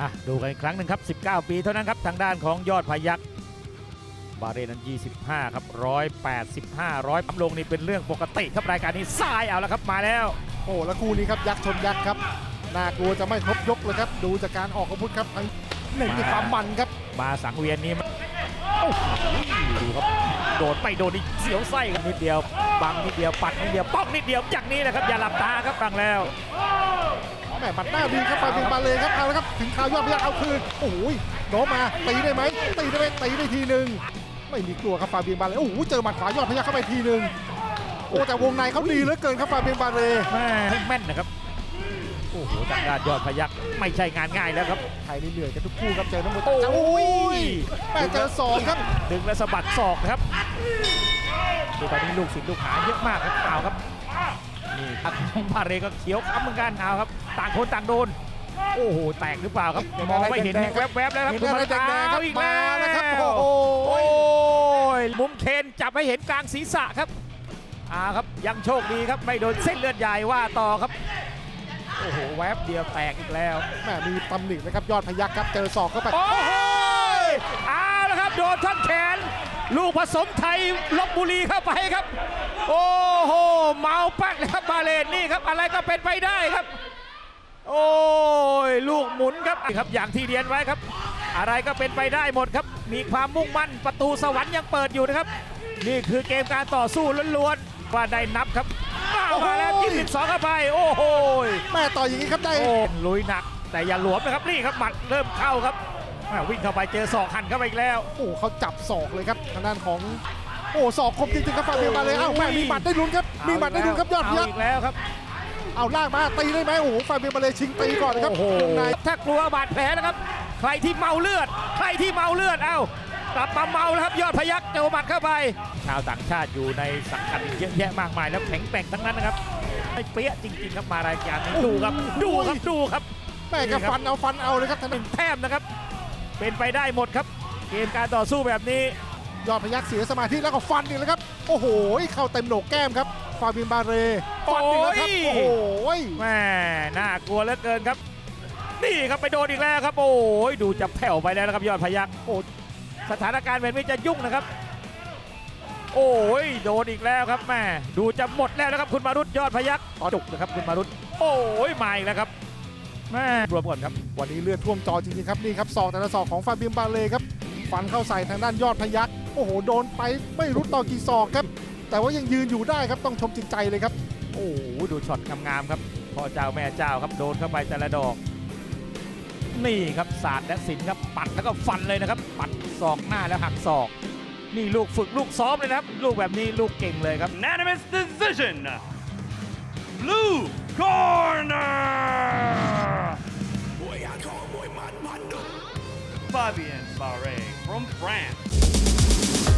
อะดูกันอีกครั้งหนึ่งครับ 19 ปีเท่านั้นครับ ทางด้านของยอดพยักบาเรนนั้น 25 ครับ 185 100ปั๊มลงนี่เป็นเรื่องปกติครับรายการนี้ซ้ายเอาแล้วครับมาแล้ว โอ้แล้วคู่นี้ครับยักษ์ชนยักษ์ครับน่ากลัวจะไม่ครบยกเลยครับ ดูจากการออกอาวุธครับทั้งหนึ่งที่ความมันครับ มาสังเวียนนี้มันโอ้โหดูครับโดนไปโดนนี่เสียวไส้ครับนิดเดียว บังนิดเดียวปัดนิดเดียวป๊อกนิดเดียวอย่างนี้นะครับอย่าหลับตาครับฟังแล้ว แหม่บัดหน้าดีครับฟาเบียนบาเลครับเอาละครับถึงข่าวยอดพยักเอาคืนโอ้โหโน้มมาตีได้ไหมตีได้ไหมตีได้ทีหนึ่งไม่มีกลัวครับฟาเบียนบาเลโอ้โหเจอหมัดขวายอดพยักเข้าไปทีหนึ่งโอ้แต่วงในเขาดีเหลือเกินครับฟาเบียนบาเลแม่ให้แม่นนะครับโอ้โหจากด้านยอดพยักไม่ใช่งานง่ายแล้วครับไทยนี่เหนื่อยกันทุกคู่ครับเจอน้ำมือโอ้โอ้ยแม่เจอสองครับ ดึงและสะบัดศอกนะครับดูตอนนี้ลูกศิษย์ลูกหาเยอะมากครับเอาครับ นี่ครับน้องบาเรก็เขียวค้ำเหมือนกันเอาครับ ต่างคนต่างโดน โอ้โห แตกหรือเปล่าครับ มองไม่เห็นแวบๆแล้วครับเห็นอะไรแดงๆครับเอาอีกมาแล้แล้ววครับโอ้โหโอ้ยมุมเคนจับให้เห็นกลางศีรษะครับอ่าครับยังโชคดีครับไม่โดนเส้นเลือดใหญ่ว่าต่อครับโอ้โหแวบเดียวแตกอีกแล้วแม่มีตำหนินะครับยอดพยักครับเจอศอกเข้าไปโอ้โหเอาละครับโดนท่อนแขน ลูกผสมไทยลบบุรีเข้าไปครับ โอ้โห เมาปักเลยครับบาเลนนี่ครับอะไรก็เป็นไปได้ครับ โอ้ยลูกหมุนครับนี่ครับอย่างที่เรียนไว้ครับ อะไรก็เป็นไปได้หมดครับ มีความมุ่งมั่นประตูสวรรค์ยังเปิดอยู่นะครับ นี่คือเกมการต่อสู้ล้วนๆว่าได้นับครับเอามาแล้วจิ้มสิบสองเข้าไปโอ้โหแม่ต่ออย่างนี้ครับได้โอ้ลุยหนัก แต่อย่าหลวมนะครับนี่ครับหมัดเริ่มเข้าครับแม่วิ่งเข้าไปเจอศอกหันเข้าไปอีกแล้วโอ้เขาจับศอกเลยครับทางด้านของ โอ้ศอกคมจริงๆครับฟาเบียนมาเลยเอ้าแม่มีหมัดได้ลุ้นครับมีหมัดได้ลุ้นครับยอดพเอายักอีกแล้วครับเอาลากมาตีได้ไหมโอ้โหฟาเบียนมาเลยชิงตีก่อนนะครับโอ้โหวงในถ้ากลัวบาดแผลนะครับ ใครที่เมาเลือด ใครที่เมาเลือดเอ้ากลับมาเมาแล้วครับยอดพยักเจอหมัดเข้าไป ชาวต่างชาติอยู่ในสังกัดอีกเยอะแยะมากมายแล้วแข็งแกร่งทั้งนั้นนะครับไม่เปี้ยจริงๆครับมารายการนี้ดูครับดูครับดูครับแม่ก็ฟันเอาฟันเอาเลยครับทางหด้านึ่นงแต้มนะครับ เป็นไปได้หมดครับ เกมการต่อสู้แบบนี้ ยอดพยักเสียสมาธิแล้วก็ฟันอีกแล้วครับ โอ้โห เข้าเต็มโหนกแก้มครับ ฟาเบียนบาเรฟันอีกแล้วครับ โอ้โอ้ยโหแม่น่ากลัวเหลือเกินครับ นี่ครับไปโดนอีกแล้วครับ โอ้ยดูจะแผ่วไปแล้วนะครับยอดพยักโอ้สถานการณ์แบบนี้จะยุ่งนะครับ โอ้ยโดนอีกแล้วครับแม่ดูจะหมดแล้วนะครับคุณมารุตยอดพยักจุกนะครับคุณมารุตโอ้ยมาอีกแล้วครับแม่รวมก่อนครับ วันนี้เลือดท่วมจอจริงๆครับนี่ครับศอกแต่ละศอกของฟาเบียนบาเรครับฟันเข้าใส่ทางด้านยอดพยัก โอ้โหโดนไปไม่รู้ต่อกี่ศอกครับ แต่ว่ายังยืนอยู่ได้ครับต้องชมจริงใจเลยครับ โอ้โหดูช็อตงามๆครับพ่อเจ้าแม่เจ้าครับโดนเข้าไปแต่ละดอก นี่ครับศาสตร์และศิลป์ครับปัดแล้วก็ฟันเลยนะครับ ปัดศอกหน้าแล้วหักศอก นี่ลูกฝึกลูกซ้อมเลยนะครับ ลูกแบบนี้ลูกเก่งเลยครับ unanimous decision. Blue corner. Fabian Barre from France. Thank you.